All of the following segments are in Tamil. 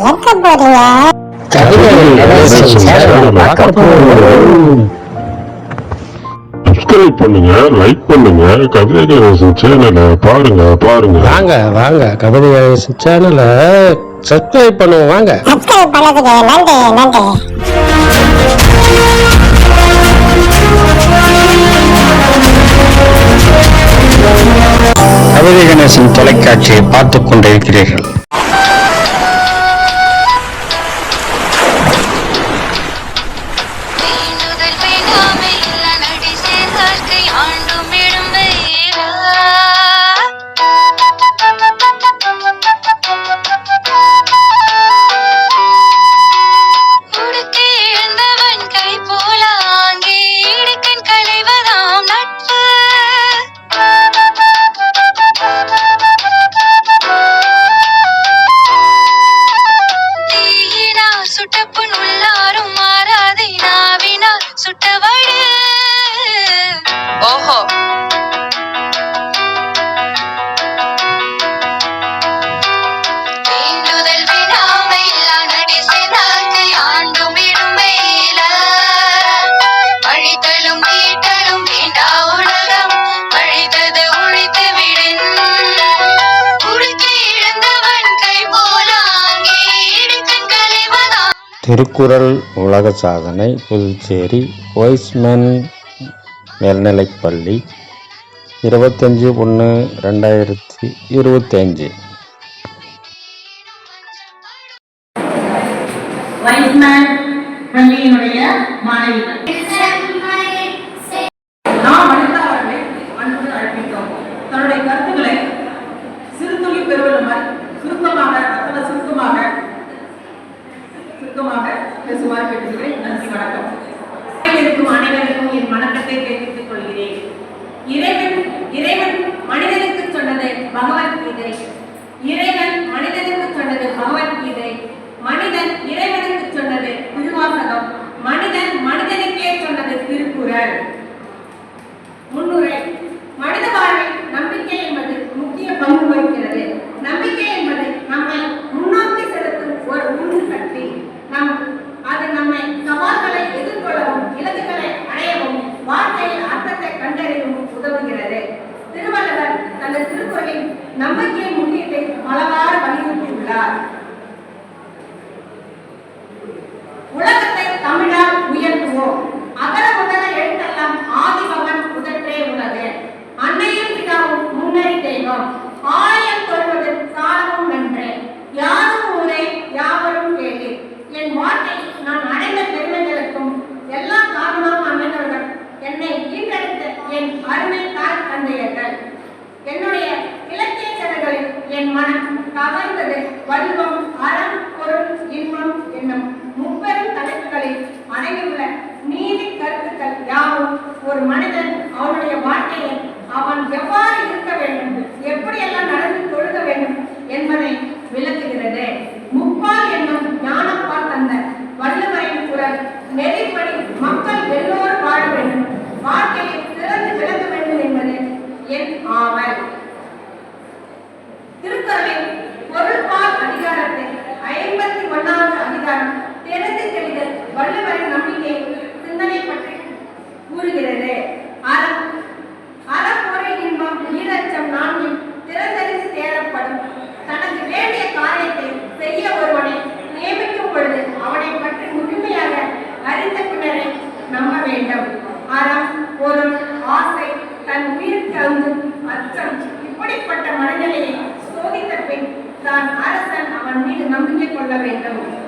இறக்க போறியா சப்ஸ்கிரைப் பண்ணுங்க லைக் பண்ணுங்க கவிதை சேனலை பாருங்க பாருங்க. வாங்க வாங்க கவிதை கணேசன் சேனலை சப்ஸ்கிரைப் பண்ணுவோம் வாங்க. சப்ஸ்கிரைப் பண்ணதுக்கு நன்றி நன்றி. கவிதை கணேசன் தொலைக்காட்சியை பார்த்து கொண்டிருக்கிறீர்கள். திருக்குறள் உலக சாதனை புதுச்சேரி ஒய்ஸ்மேன் மேல்நிலைப்பள்ளி இருபத்தஞ்சி ஒன்று ரெண்டாயிரத்தி இருபத்தஞ்சு. மாணவிகள். that many வேண்டும்.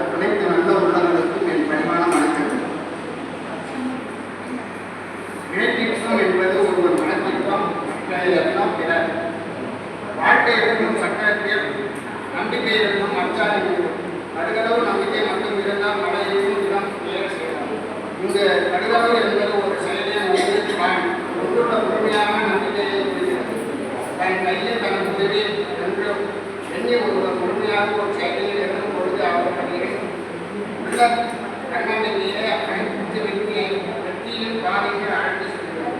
ஒருவர் ஒரு செயலில் இருக்கும் பொழுது அவர்களின் உள்ள தன்னம்பிக்கையை அனைத்து வெற்றியை வெற்றியின் பாதைகள் ஆழ்ந்து செல்கிறார்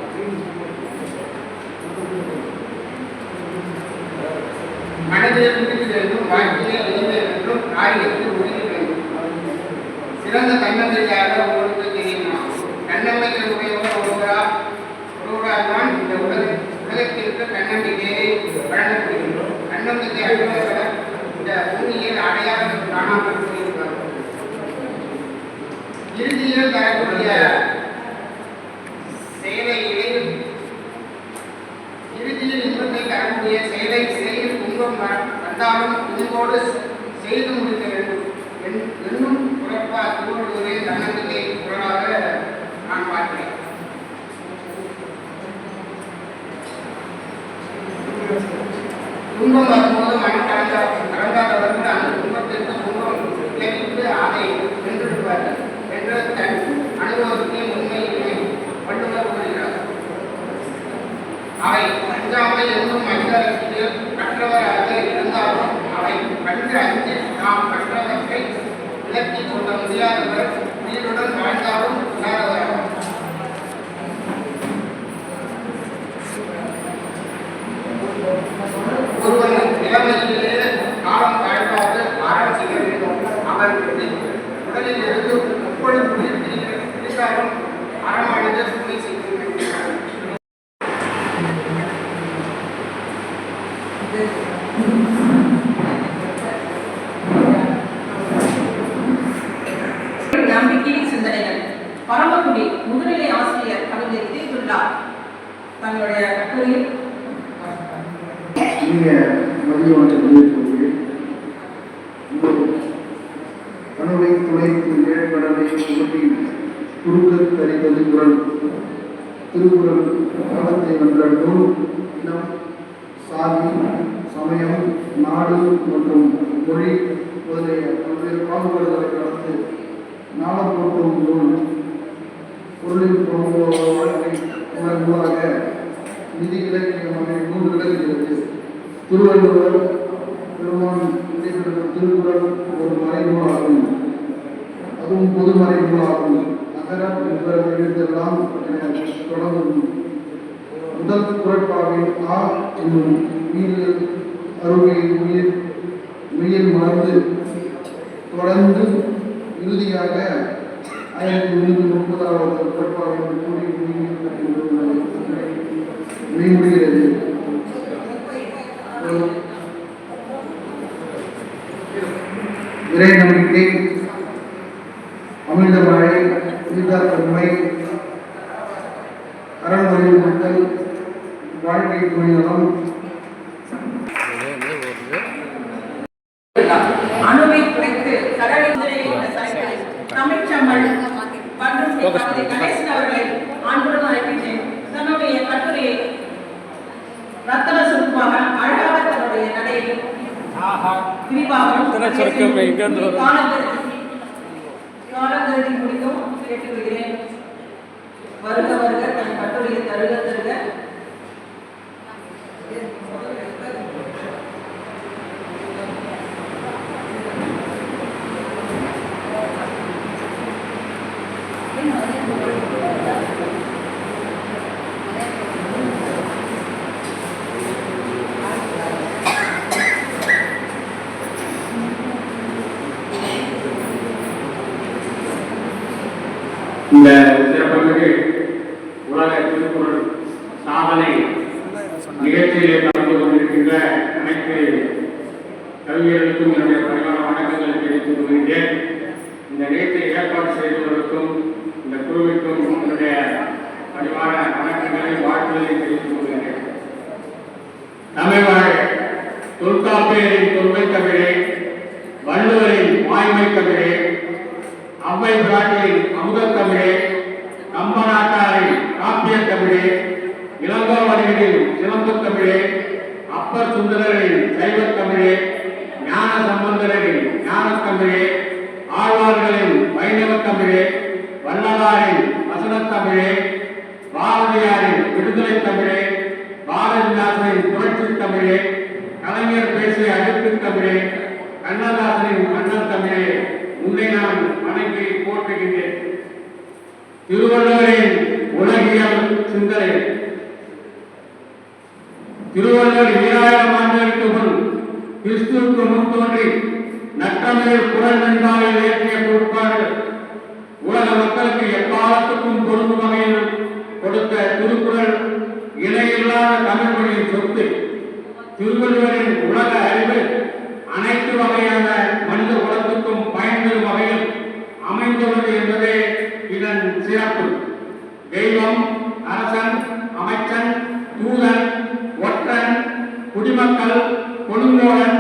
மனதில் உறுதி வேண்டும் வாழ்க்கையை எளிமை என்றும் காரியத்தில் உறுதி வேண்டும் சிறந்த தன்னம்பிக்கையாக உங்களுக்கு தெரியுமா? தன்னம்பிக்கை உடையவர் ஒருவரா? ஒருவரால் தான் இந்த உலக உலகத்திற்கு தன்னம்பிக்கையை வழங்க முடியும் தன்னம்பிக்கை அற்றவர்கள் இந்த பூமியில் அடையாளம் காணாமல் போயிருப்பார்கள் இறுதியில் தரக்கூடிய செயலை இறுதியில் இன்பத்தை தரக்கூடிய செயலை செயலில் துன்பம் வந்தாலும் துன்போடு செய்து முடிக்க வேண்டும். என்னும் குறைப்பா திருவள்ளுவரை தன்னம்பிக்கை குரலாக நான் பார்க்கிறேன். துன்பம் வரும்போது மனம் கலந்த கலந்தாதவர்கள் அந்த துன்பத்திற்கு துன்பம் விளைவித்து அதை வென்றிருப்பார்கள் என்ற தன் அனுபவத்தை உண்மையிலே வள்ளுவர் கூறுகிறார். அவை அஞ்சாமை என்னும் அதிகாரத்தில் கற்றவராக இருந்தாலும் அவை கண்டு அஞ்சு நாம் கற்றவற்றை விளக்கிக் கொள்ள முடியாதவர் உயிருடன் வாழ்ந்தாலும் இல்லாதவராகும் Kedua, 们 சாதி சமயம் நாடு மற்றும் மொழி முதலிய பல்வேறு பாகுபாடுகளை கடந்து நாளம் போற்றும் நூல் பொருளின் வாழ்க்கை உணர்வாக நிதி இலக்கியமாக நூல் விளங்குகிறது திருவள்ளுவர் பெருமான் திருக்குறள் ஒரு மறைநூலாகும். அதுவும் பொது மறைநூலாகும். நகரம் என்பதை எழுதெல்லாம் தொடங்கும் முதல் குரட்பாவில் ஆ என்னும் உயிர் அருகை உயிர் உயிர் மறந்து தொடர்ந்து இறுதியாக ஆயிரத்தி முன்னூற்றி முப்பதாவது குரட்பாவில் கூடி முடிகிறது வருக வருக தன் கட்டுரையை தருக தருக. என்று போற்றுகின்றேன். திருவள்ளுவரின் உலகியல் சிந்தனை. திருவள்ளுவர் ஈராயிரம் ஆண்டுகளுக்கு முன் கிறிஸ்துவுக்கு முன் தோன்றி குரல் நண்பாவில் இயற்றிய பொறுப்பாடு உலக மக்களுக்கு எக்காலத்துக்கும் பொருந்தும் வகையில் கொடுத்த திருக்குறள் இணையில்லாத தமிழ் மொழியின் சொத்து. திருவள்ளுவரின் உலக அறிவு அனைத்து வகையான மனித அமைந்துள்ளது என்பதே இதன் சிறப்பு. தெய்வம் அரசன் அமைச்சன் தூதன் ஒற்றன் குடிமக்கள் கொடுங்கோடன்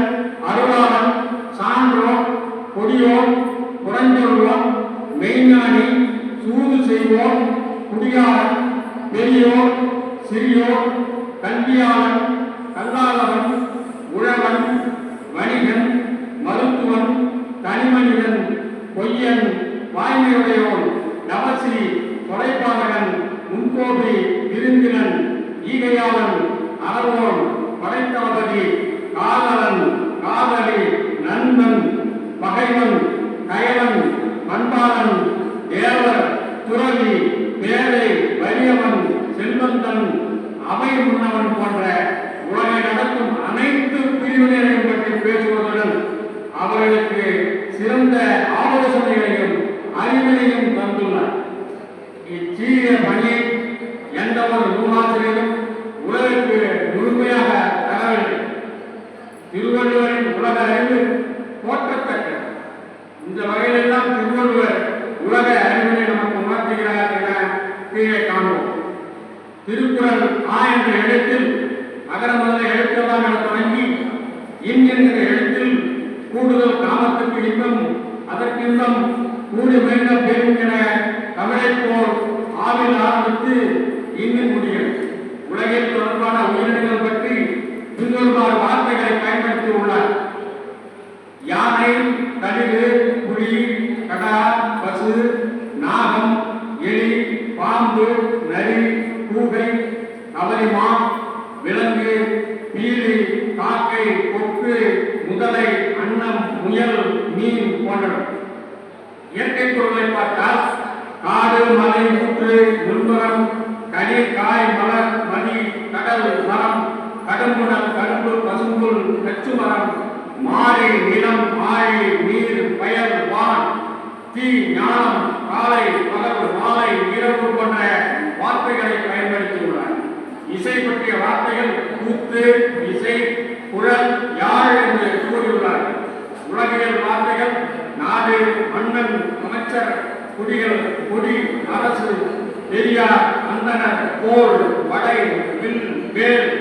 இசை பற்றிய வார்த்தைகள் கூத்து இசை குரல் யாழ் என்று கூறியுள்ளார். உலகியல் வார்த்தைகள் நாடு மன்னன் அமைச்சர் குடிகள் கொடி அரசு பெரியார் அந்தனர் போர் வடை வில் வேல்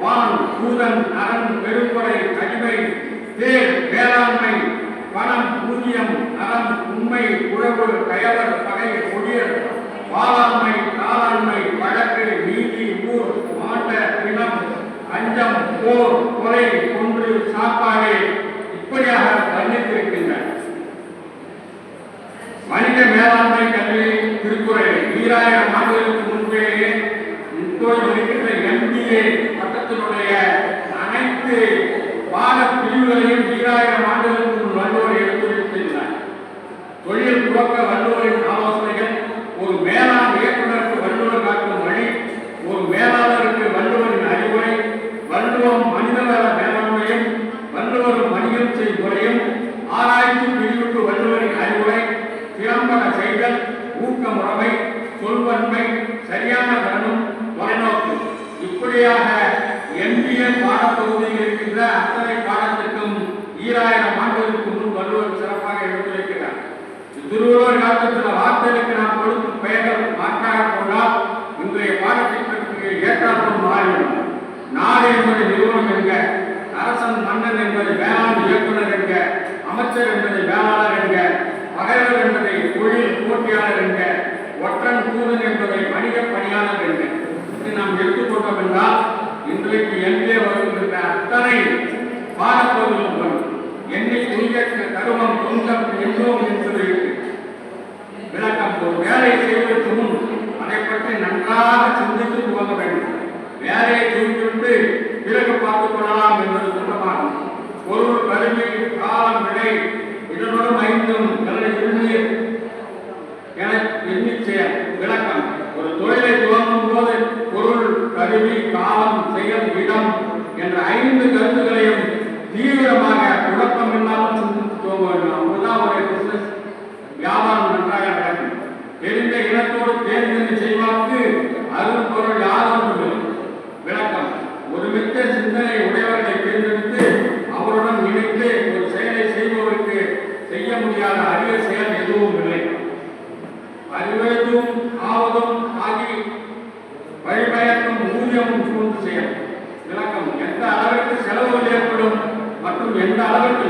வான் பூதன் அரண் பெருங்கொடை கழிவை தேர் வேளாண்மை பணம் ஊதியம் அறம் உண்மை உழவு கயவர் பகை கொடியர் வாளாண்மை காலாண்மை வழக்கு போர் கொலை கொன்று சாப்பாடு இப்படியாக வர்ணித்திருக்கின்றன. மனித மேலாண்மை கல்வி திருக்குறள். ஈராயிரம் ஆண்டுகளுக்கு முன்பே இப்போது இருக்கின்ற எம்பிஏ திருவள்ளுவர் சில வார்த்தைகளுக்கு நாம் கொடுக்கும் பெயர்கள் மாற்றாக கொண்டால் இன்றைய பாடத்திட்டத்திற்கு ஏற்றாற்போல் மாறிவிடும். நாடு என்பது நிறுவனம் என்க அரசன் மன்னன் என்பது வேளாண் இயக்குனர் என்க அமைச்சர் என்பது வேளாளர் என்க பகைவர் என்பதை தொழில் போட்டியாளர் என்க ஒற்றன் தூதன் என்பதை வணிக பணியாளர் என்க. இது நாம் எடுத்துக்கொண்டோம் என்றால் இன்றைக்கு எங்கே வருகின்ற அத்தனை பாடப்பகுதிகளும் வரும். என்னை கருமம் துன்பம் என்றோம் என்பது விளக்கம் ஒரு வேலையை செய்வதற்கு முன் அதை பற்றி நன்றாக சிந்தித்து துவங்க வேண்டும் வேலையை தூக்கிவிட்டு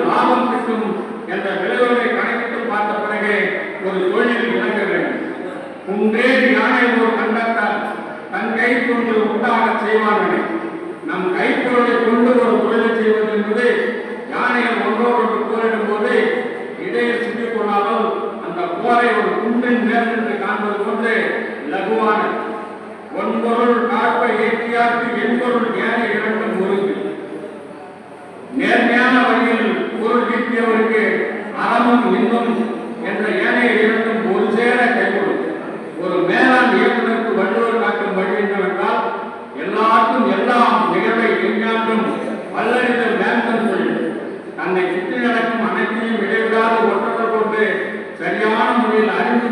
லாபம் கிட்டும் என்ற விளைவுகளை கணக்கிட்டு பார்த்த பிறகு ஒரு தொழில் இணங்க வேண்டும் உன்றே யானை ஒரு கண்டத்தால் தன் கை கொண்டு உண்டாக செய்வானே நம் கைப்பொருளை கொண்டு ஒரு தொழிலை செய்வது என்பது யானைகள் ஒன்றோடு ஒன்று போரிடும் போது இடையில் சிக்கிக் கொள்ளாமல் அந்த போரை ஒரு குன்றின் நேரம் என்று காண்பது போன்று லகுவான ஒன்பொருள் காப்பை ஏற்றியாக்கு எண்பொருள் தன்னை சுற்றி நடக்கும் அனைத்தையும் இடைவிடாது ஒற்றத்தை கொண்டு சரியான முறையில் அறிந்து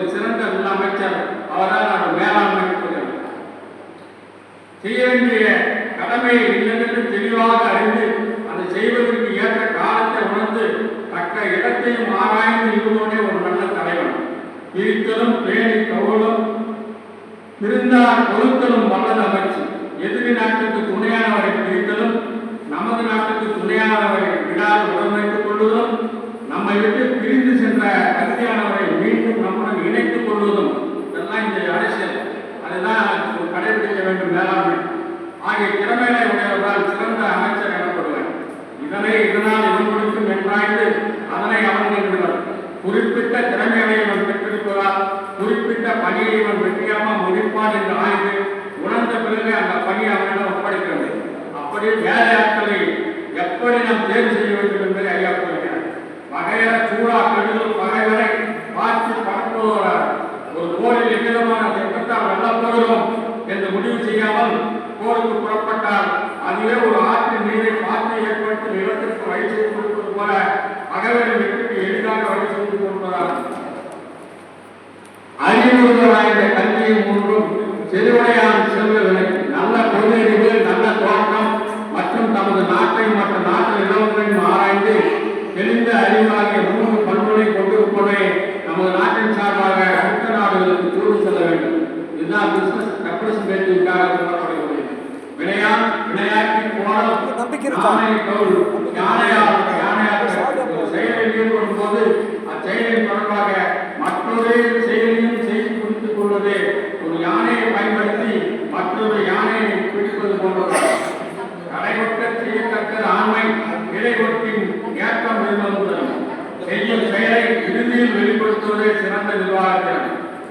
ஒரு சிறந்த முதலமைச்சர் அவரால் ஆகிய திறமைகளை உடையவர்கள் சிறந்த அமைச்சர் எனப்படுவார். இதனை இதனால் இது என்றாய்ந்து அதனை அவன் என்கிறார் குறிப்பிட்ட திறமையை இவன் பெற்றிருப்பதால் குறிப்பிட்ட பணியை இவன் வெற்றியாமல் முடிப்பான் என்று ஆய்ந்து உணர்ந்த பிறகு அந்த பணி அவனிடம் ஒப்படைக்கிறது. அப்படி வேலையாட்களை எப்படி நாம் தேர்வு செய்ய வேண்டும் என்பதை ஐயா கூறுகிறார். வகையற சூழா போருக்கு புறப்பட்டால் அதுவே ஒரு ஆற்றின் நீரை பார்த்து ஏற்படுத்தி நிலத்திற்கு வழி செய்து கொடுப்பது போல பகைவரை வெற்றிக்கு எளிதாக வழி செய்து கொடுப்பதால் அறிவுறுத்தலாக கல்வியும் ஒன்றும் செறிவுடையான்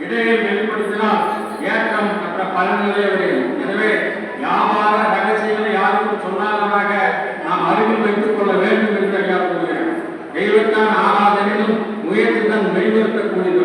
இடையை வெளிப்படுத்தினால் ஏற்றம் மற்ற பலன்களே விடையும் எனவே வியாபார ரகசியங்களை யாருக்கும் சொன்னார்களாக நாம் அருகில் வைத்துக் கொள்ள வேண்டும் என்று தெய்வத்தான் ஆராதனையும் முயற்சிதான் மெய்வருத்தக்கூடியது